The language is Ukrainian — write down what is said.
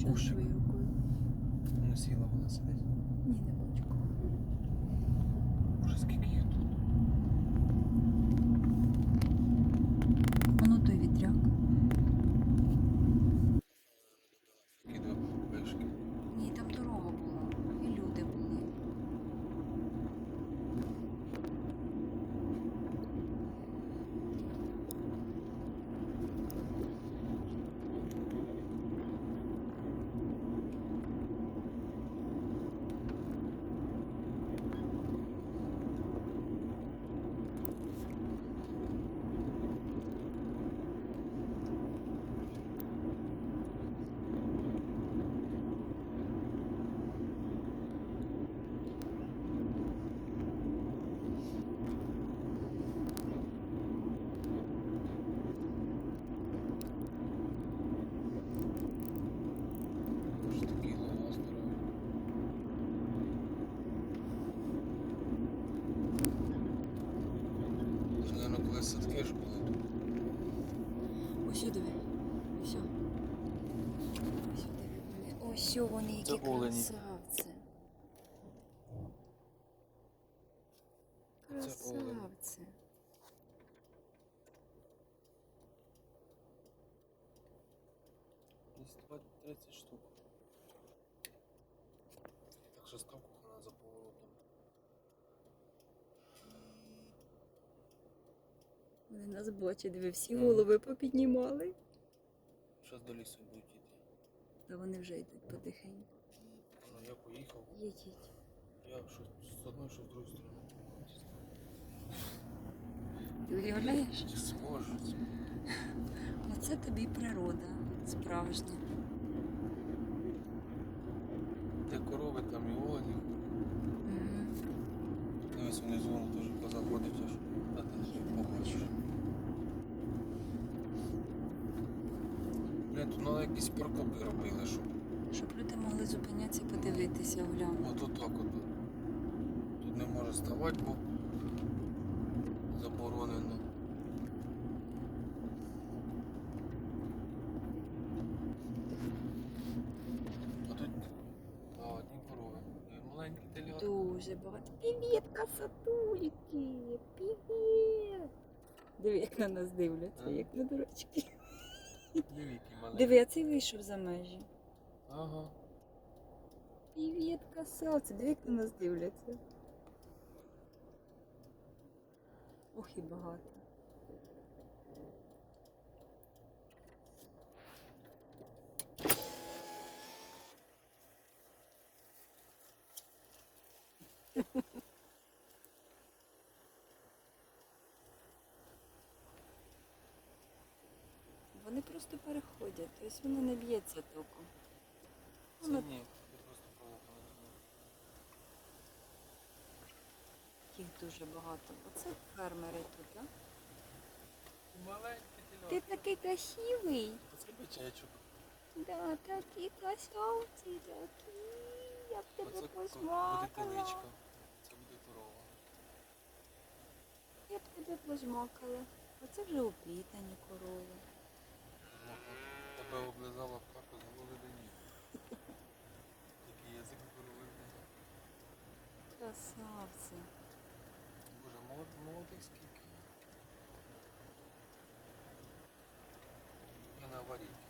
своєю рукою. Не сіла вона сидить. Ні, не бачу. Боже, скільки їх тут. Воно той вітряк. Такі два вишки. Ні, там дорога була. І люди були. Боже, такий луга здоровий. Це, Наверно, коли садки ж були тут. Ось сюди. Ось. Ось вони, які красавці. Красавці. Десь 20-30 штук. Так що ставку вона за поворотом. Вони нас бачать, диви, всі голови попіднімали. Зараз до лісу будуть йти. Та вони вже йдуть потихеньку. Ну, я поїхав. Їдіть. Я що з одної, що з другої сторони. Ти уявляєш? Чи схоже? Оце тобі природа справжня. Де корови, там і олені. Дивись, внизу воно теж позаходить аж. А ти побачиш. Блін, тут треба якісь парковки робили, щоб Щоб люди могли зупинятися і подивитися, глянути. от отак от. Тут не може ставати, бо заборонено. А тут а, одні корови. Маленькі телята. Дуже багато. Привіт, красотульки! Привіт! Диви, як на нас дивляться, як на дурачки. Великі маленькі. Диви, а цей вийшов за межі. Ага. Привіт, красавці, диви, як на нас дивляться. Ох і багато. Вони просто переходять, тобто воно не б'ється током. Це Воно ні. Просто їх дуже багато. Оце фермери тут, так? Маленькі Ти такий красивий. Це бичечок. Да, такі красавці, такі. Я б тебе Оце ко- буде теличка. Це буде корова. Я б тебе позмакала. Оце вже опітані корови. Тебе облизала в парку з голови до ніг. Такий язик корови. Красавці. Боже, молод, молодих скільки. Я на аварійці.